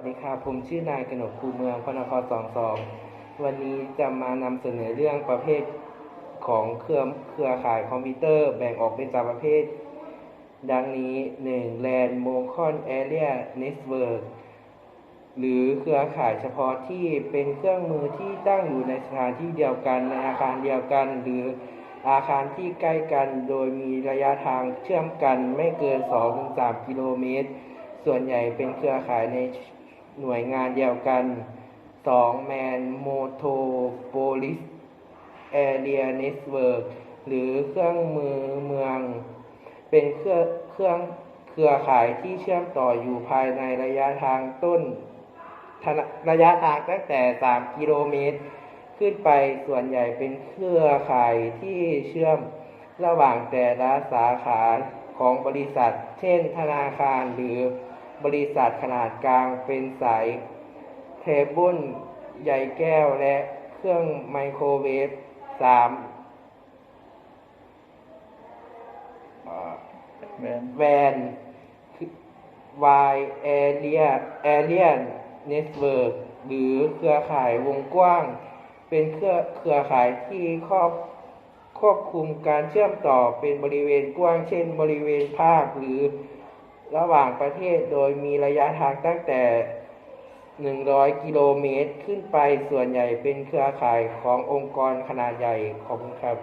วัสดีครับผมชื่อนายกนกคูเมืองพนครสองสองวันนี้จะมานำเสนอเรื่องประเภทของเครือเครือข่ายคอมพิวเตอร์แบ่งออกเป็นสามประเภท ดังนี้ 1. LAN m o c o n Area Network หรือเครือข่ายเฉพาะที่เป็นเครื่องมือที่ตั้งอยู่ในสถานที่เดียวกันในอาคารเดียวกัน หรืออาคารที่ใกล้กันโดยมีระยะทางเชื่อมกันไม่เกิน 2-3 กิโลเมตร ส่วนใหญ่เป็นเครือข่ายใน หน่วยงานเดียวกัน 2. Man Motopolis Area Network หรือเครื่องมือเมือง เป็นเครือเครื่องเครือข่ายที่เชื่อมต่ออยู่ภายในระยะทางต้น ระยะทางตั้งแต่ 3 กิโลเมตร ขึ้นไปส่วนใหญ่เป็นเครือข่ายที่เชื่อมระหว่างแต่ละสาขาของบริษัท เช่นธนาคารหรือ บริษัทขนาดกลางเป็นสายเทเบิลใหญ่แก้วและเครื่องไมโครเวฟ3แวนแวนวายแอเรียแอเรียนเน็ตเวิร์กหรือเครือข่ายวงกว้าง เป็นเครือเครือข่ายที่ครอบควบคุมการเชื่อมต่อเป็นบริเวณกว้างเช่น บริเวณภาคหรือ ระหว่างประเทศโดยมีระยะทางตั้งแต่ 100 กิโลเมตรขึ้นไปส่วนใหญ่เป็นเครือข่ายขององค์กรขนาดใหญ่ขอบคุณครับ